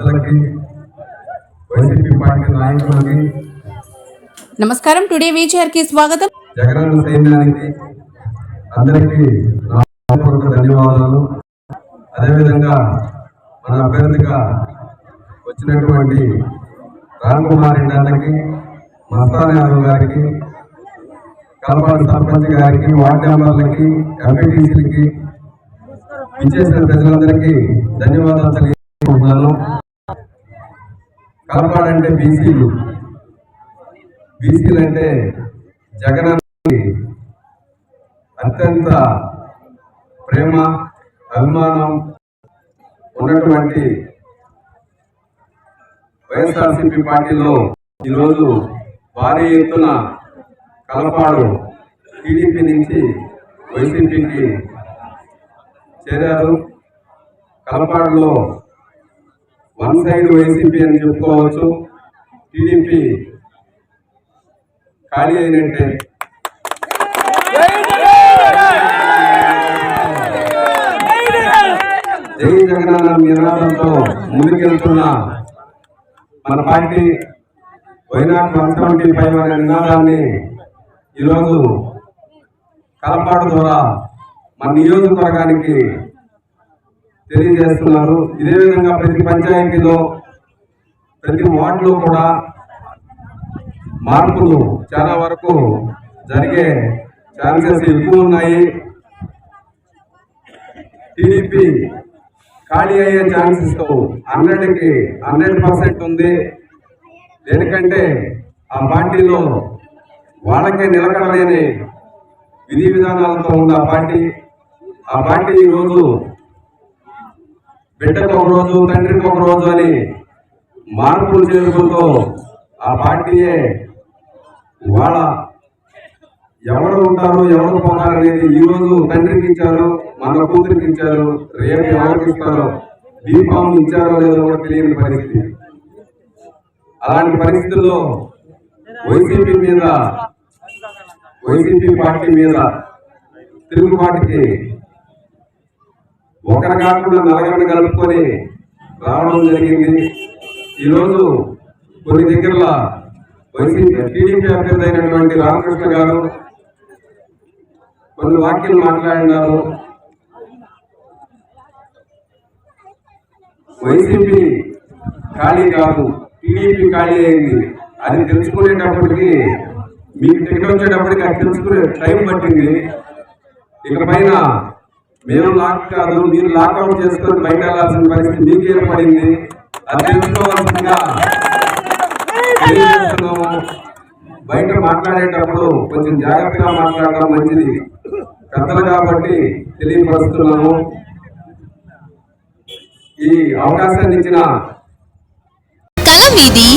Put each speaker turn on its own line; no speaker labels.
నాయకులకి.
నమస్కారం. టుడే వీచర్కి స్వాగతం.
జగనన్న సైన్యానికి అందరికీ ధన్యవాదాలు. అదేవిధంగా మన అభ్యర్థిగా వచ్చినటువంటి రామ్ కుమార్ అన్నకి మస్తాన్ యాదవ్ గారికి కలపాడు సర్పంచ్ గారికి వార్డు మెంబర్లకి ఎంపీటీసీలకి ఇచ్చేసిన ప్రజలందరికీ ధన్యవాదాలు తెలియజేసుకుంటున్నాను కలపాడంటే బీసీలు. బీసీలు అంటే జగన్ అత్యంత ప్రేమ అభిమానం ఉన్నటువంటి వైఎస్ఆర్సీపీ పార్టీలో ఈరోజు భారీ ఎత్తున కలపాడు టీడీపీ నుంచి వైసీపీకి చేరారు. కలపాడులో వన్ సైడ్ వైసీపీ అని చెప్పుకోవచ్చు. టీడీపీ ఖాళీ అయినట్టే. జై జగనన్న నినాదంతో ముందుకెళ్తున్న మన party why not one seventy five అనే నినాదాన్ని ఈరోజు కలపాడు ద్వారా మన నియోజకవర్గానికి తెలియజేస్తున్నారు. ఇదే విధంగా ప్రతి పంచాయతీలో ప్రతి వార్డులో కూడా మార్పులు చాలా వరకు జరిగే ఛాన్సెస్ ఎక్కువ ఉన్నాయి. టీడీపీ ఖాళీ అయ్యే ఛాన్సెస్ హండ్రెడ్కి హండ్రెడ్ పర్సెంట్ ఉంది. ఎందుకంటే ఆ పార్టీలో వాళ్ళకే నిలకడలేని విధి విధానాలతో ఉంది ఆ పార్టీ. ఆ పార్టీ ఈరోజు బిడ్డకు ఒక రోజు తండ్రికి ఒక రోజు అని మార్పులు చేరుకుంటూ ఆ పార్టీయే వాళ్ళ ఎవరు ఉంటారు ఎవరు పోతారు అనేది ఈ రోజు తండ్రికి ఇచ్చారు మన కూతురికి ఇచ్చారు రేపు ఎవరికి ఇస్తారో దీపం ఇచ్చారో లేదో కూడా తెలియని పరిస్థితి. అలాంటి పరిస్థితుల్లో వైసీపీ మీద వైసీపీ పార్టీ మీద తెలుగు పార్టీకి ఒకరు కాకుండా నలగరిని కలుపుకొని రావడం జరిగింది. ఈరోజు కొన్ని దగ్గరల వైసీపీ టీడీపీ అభ్యర్థి అయినటువంటి రామకృష్ణ గారు కొన్ని వాక్యాలు మాట్లాడినారు. వైసీపీ ఖాళీ కాదు టీడీపీ ఖాళీ అయింది. అది తెలుసుకునేటప్పటికి మీకు టికెట్ వచ్చేటప్పటికి అది తెలుసుకునే టైం పట్టింది. ఇక పైన మేము లాక్ కాదు మీరు లాక్అవుట్ చేసుకొని బయట వెళ్ళాల్సిన పరిస్థితి మీకు ఏర్పడింది. అది తెలుసుకోవాల్సిందిగా బయట మాట్లాడేటప్పుడు కొంచెం జాగ్రత్తగా మాట్లాడడం మంచిది. పెద్దలు కాబట్టి తెలియపరుస్తున్నాము. ఈ అవకాశాన్ని ఇచ్చిన
కల మీది